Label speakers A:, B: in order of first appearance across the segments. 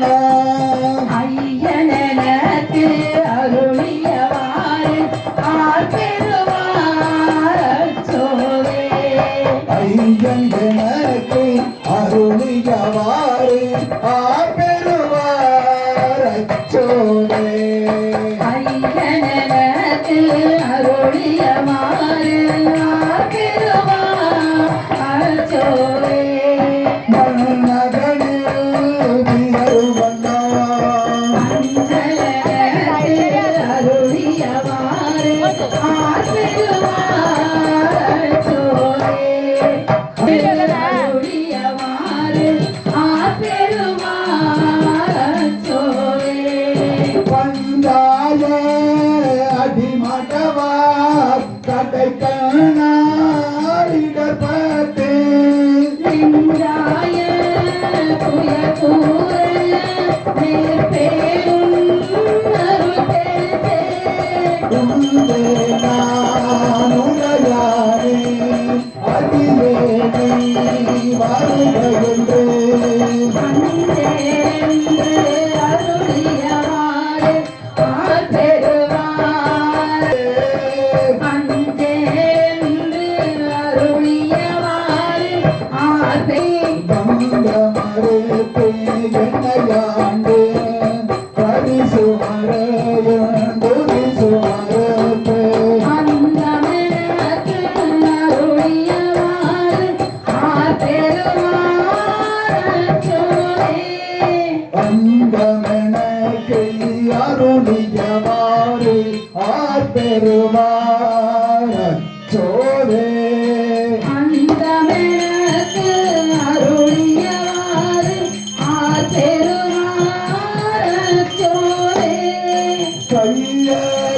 A: no. அடிமடவார் கடை கண்ணாடிடப்பட்டு உந்தே
B: Bye.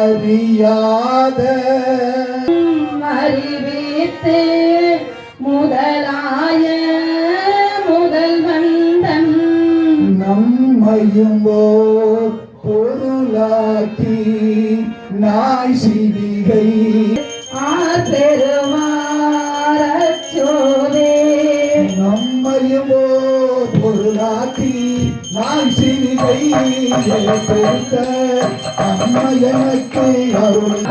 A: அறியாத
B: அறிவித்து முதலாய முதல் வந்தன்.
A: நம்மையும் ஓர் பொருளாக்கி நாய் சிவிகை.
B: ஆர்பெருமாறச்சோவே
A: நம்மையும் ஓர் பொருளாக்கி நாய் சிவிகை. அம்மா எனக்கு அருள்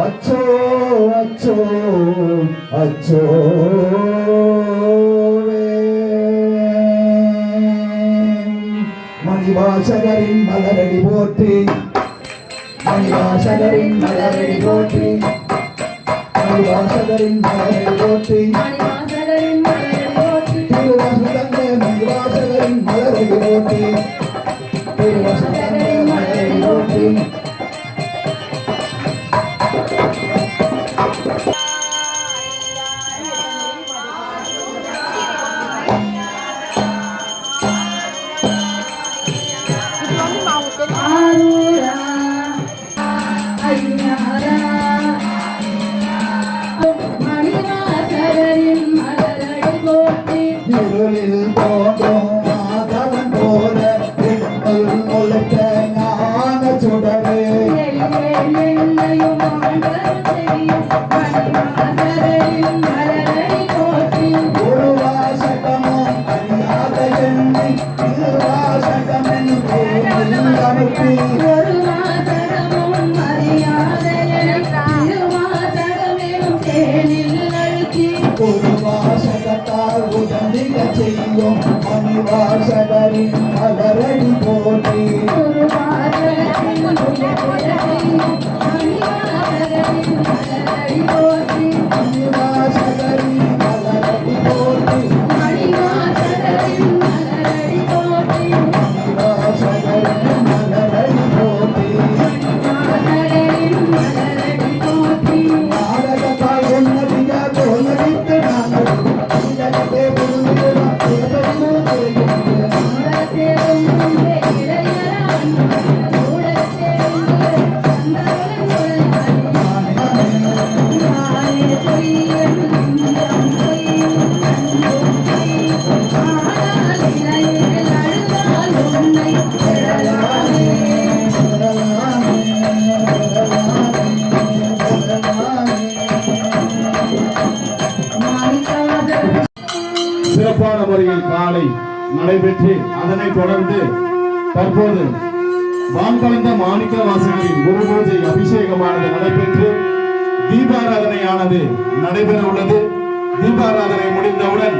A: அச்சோ அச்சோ அச்சோ மணிவாசகரின் மலரடி போற்றி மணிவாசகரின் மலரடி போற்றி. மணிவாசகரின் மலரடி போற்றி. மணிவாசகரின் மலரடி போற்றி திருவாசகந்தே மலரடி போற்றி இருளில் தோன்றும் மாதவன்
B: அழுத்தி
A: ஒரு செய்யும் மணிவாசகரின் மலரடி
B: சிறப்பான
C: முறையில் காலை நடைபெற்று அதனைத் தொடர்ந்து தற்போது வான்கலந்த மாணிக்க வாசகரின் குரு பூஜை அபிஷேகமானது நடைபெற்று தீபாராதனையானது நடைபெற உள்ளது. தீபாராதனை முடிந்தவுடன்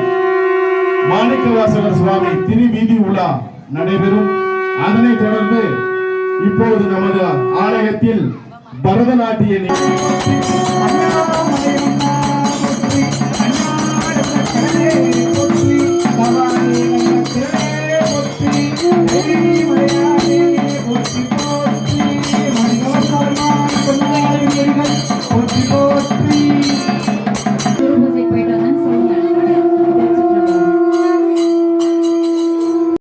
C: மாணிக்க வாசகர் சுவாமி திருவீதி உலா நடைபெறும். அதனைத் தொடர்ந்து இப்போது நமது ஆலயத்தில் பரதநாட்டிய நிகழ்ச்சி